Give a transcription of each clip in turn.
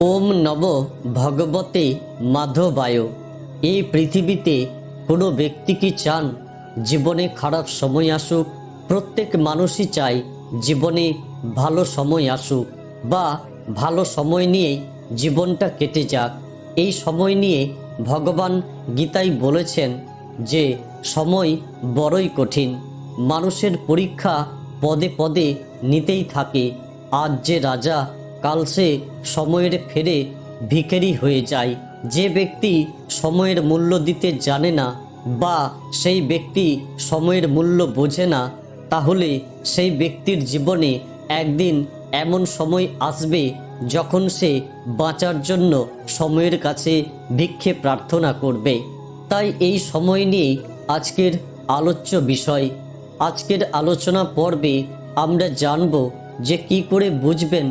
ওম নব ভগবতে মাধবায়। এই পৃথিবীতে কোনো ব্যক্তি কি চান জীবনে খারাপ সময় আসুক? প্রত্যেক মানুষই চায় জীবনে ভালো সময় আসুক বা ভালো সময় নিয়ে জীবনটা কেটে যাক। এই সময় নিয়ে ভগবান গীতাই বলেছেন যে, সময় বড়ই কঠিন। মানুষের পরীক্ষা পদে পদে নিতেই থাকে। আজ যে রাজা কাল সে সময়ের ফেরে ভিখারি হয়ে যায়। যে ব্যক্তি সময়ের মূল্য দিতে জানে না বা সেই ব্যক্তি সময়ের মূল্য বোঝে না, তাহলে সেই ব্যক্তির জীবনে একদিন এমন সময় আসবে যখন সে বাঁচার জন্য সময়ের কাছে ভিক্ষে প্রার্থনা করবে। তাই এই সময় নিয়ে আজকের আলোচ্য বিষয়। আজকের আলোচনা পর্বে আমরা জানব যে কি করে বুঝবেন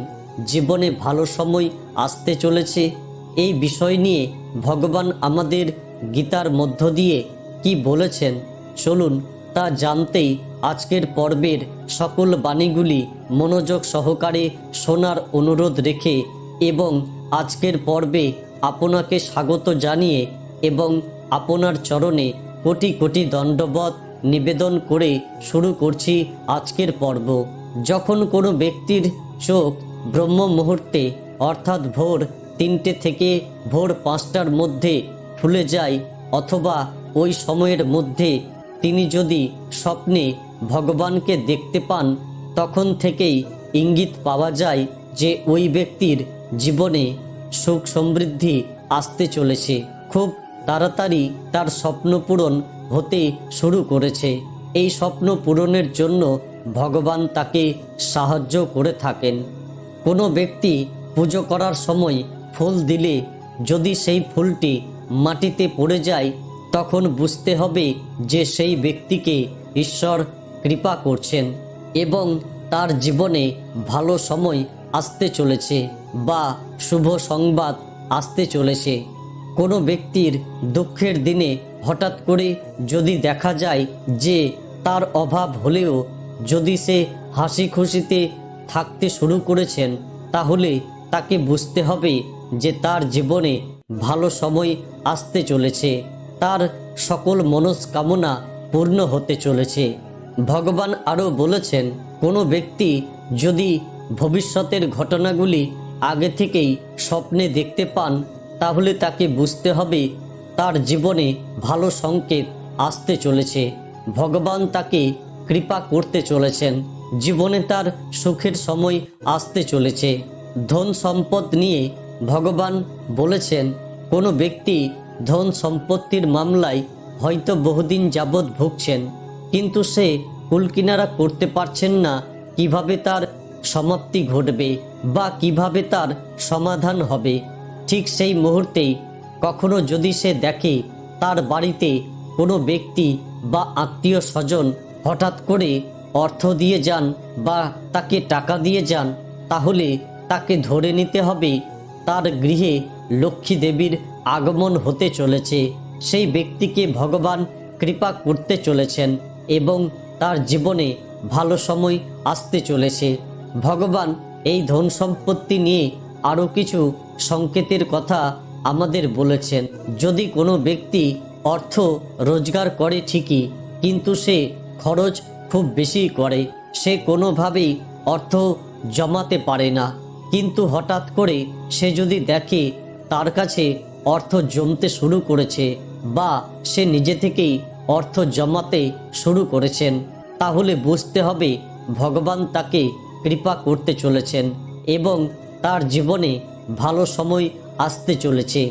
জীবনে ভালো সময় আসতে চলেছে। এই বিষয় নিয়ে ভগবান আমাদের গীতার মধ্য দিয়ে কি বলেছেন? চলুন তা জানতেই আজকের পর্বের সকল বাণীগুলি মনোযোগ সহকারে শোনার অনুরোধ রেখে এবং আজকের পর্বে আপনাকে স্বাগত জানিয়ে এবং আপনার চরণে কোটি কোটি দণ্ডবত নিবেদন করে শুরু করছি আজকের পর্ব। যখন কোনো ব্যক্তির চোখ ব্রহ্ম মুহূর্তে অর্থাৎ ভোর তিনটে থেকে ভোর পাঁচটার মধ্যে খুলে যায়, অথবা ওই সময়ের মধ্যে তিনি যদি স্বপ্নে ভগবানকে দেখতে পান, তখন থেকেই ইঙ্গিত পাওয়া যায় যে ওই ব্যক্তির জীবনে সুখ সমৃদ্ধি আসতে চলেছে। খুব তাড়াতাড়ি তার স্বপ্ন পূরণ হতে শুরু করেছে। এই স্বপ্ন পূরণের জন্য ভগবান তাকে সাহায্য করে থাকেন। কোনো ব্যক্তি পুজো করার সময় ফুল দিলে যদি সেই ফুলটি মাটিতে পড়ে যায়, তখন বুঝতে হবে যে সেই ব্যক্তিকে ঈশ্বর কৃপা করছেন এবং তার জীবনে ভালো সময় আসতে চলেছে বা শুভ সংবাদ আসতে চলেছে। কোনো ব্যক্তির দুঃখের দিনে হঠাৎ করে যদি দেখা যায় যে তার অভাব হলেও যদি সে হাসি খুশিতে থাকতে শুরু করেছেন, তাহলে তাকে বুঝতে হবে যে তার জীবনে ভালো সময় আসতে চলেছে। তার সকল মনস্কামনা পূর্ণ হতে চলেছে। ভগবান আরও বলেছেন, কোনো ব্যক্তি যদি ভবিষ্যতের ঘটনাগুলি আগে থেকেই স্বপ্নে দেখতে পান, তাহলে তাকে বুঝতে হবে তার জীবনে ভালো সংকেত আসতে চলেছে। ভগবান তাকে কৃপা করতে চলেছেন। জীবনে তার সুখের সময় আসতে চলেছে। ধন সম্পদ নিয়ে ভগবান বলেছেন, কোনো ব্যক্তি ধন সম্পত্তির মামলায় হয়তো বহুদিন যাবৎ ভুগছেন, কিন্তু সে কুলকিনারা করতে পারছেন না কীভাবে তার সমাপ্তি ঘটবে বা কীভাবে তার সমাধান হবে। ঠিক সেই মুহূর্তেই কখনো যদি সে দেখে তার বাড়িতে কোনো ব্যক্তি বা আত্মীয় স্বজন হঠাৎ করে অর্থ দিয়ে যান বা তাকে টাকা দিয়ে যান, তাহলে তাকে ধরে নিতে হবে। তার গৃহে লক্ষ্মী দেবীর আগমন হতে চলেছে। সেই ব্যক্তিকে ভগবান কৃপা করতে চলেছেন এবং তার জীবনে ভালো সময় আসতে চলেছে। ভগবান এই ধন সম্পত্তি নিয়ে আরও কিছু সংকেতের কথা আমাদের বলেছেন। যদি কোনো ব্যক্তি অর্থ রোজগার করে ঠিকই, কিন্তু সে খরচ খুব বেশি করে, সে কোনোভাবেই অর্থ জমাতে পারে না। কিন্তু হঠাৎ করে সে যদি দেখে তার কাছে অর্থ জমতে শুরু করেছে বা সে নিজে থেকেই অর্থ জমাতে শুরু করেছেন, তাহলে বুঝতে হবে ভগবান তাকে কৃপা করতে চলেছেন এবং তার জীবনে ভালো সময় আসতে চলেছে।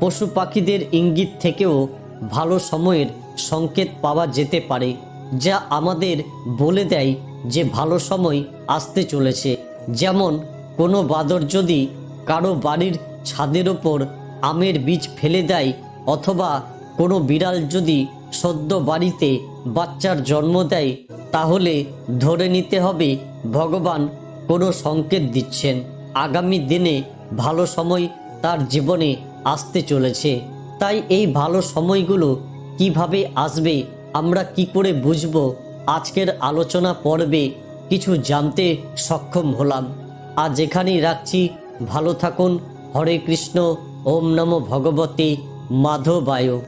পশু পাখিদের ইঙ্গিত থেকেও ভালো সময়ের সংকেত পাওয়া যেতে পারে। যা আমাদের বলে দেয় যে ভালো সময় আসতে চলেছে। যেমন, কোনো বাদর যদি কারও বাড়ির ছাদের ওপর আমের বীজ ফেলে দেয় অথবা কোনো বিড়াল যদি সদ্য বাড়িতে বাচ্চার জন্ম দেয়, তাহলে ধরে নিতে হবে ভগবান কোনো সংকেত দিচ্ছেন। আগামী দিনে ভালো সময় তার জীবনে আসতে চলেছে। তাই এই ভালো সময়গুলো কীভাবে আসবে আমরা কি করে বুঝব আজকের আলোচনা পর্বে কিছু জানতে সক্ষম হলাম। আজ এখানেই রাখছি। ভালো থাকুন। হরে কৃষ্ণ। ওম নমো ভগবতী মাধবায়।